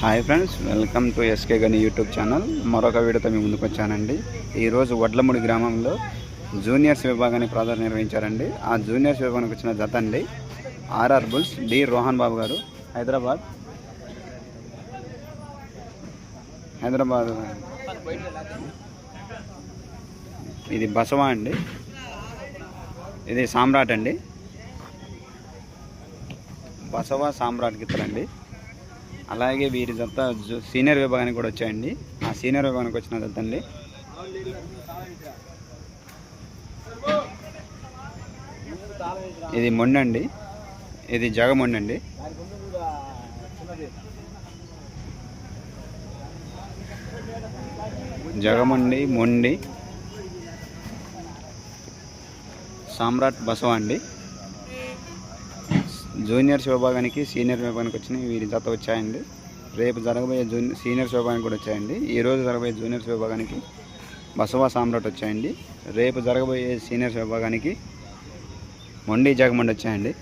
Hi friends welcome to SK Gani YouTube channel. మరొక వీడియోతో మీ ముందుకు వచ్చానండి. ఈరోజు వడ్లముడి గ్రామంలో జూనియర్స్ విభాగాన్ని ప్రాధాన్యత నిర్వహించారండి. ఆ జూనియర్స్ విభాగానికి వచ్చిన జత అండి RR bulls D Rohan Babu garu. Hyderabad. Hyderabad. ఇది బసవా అండి. ఇది సామ్రాట్ అండి. బసవా సామ్రాట్ గిత్తలండి. అలాగే వీరి జత సీనియర్ విభాగానికి కూడా వచ్చాయండి. ఆ సీనియర్ విభాగానికి వచ్చిన జత అండి ఇది మొండండి అండి. ఇది జగమండండి జగమండి మొండి. సామ్రాట్ బసవ అండి. జూనియర్స్ విభాగానికి సీనియర్ విభాగానికి వచ్చిన వీరి జత వచ్చాయండి. రేపు జరగబోయే జూనియర్ సీనియర్స్ విభాగానికి కూడా వచ్చాయండి. ఈ రోజు జరగబోయే జూనియర్స్ విభాగానికి బసవా సామ్రాట్ వచ్చాయండి. రేపు జరగబోయే సీనియర్స్ విభాగానికి మొండి జగమండి వచ్చాయండి.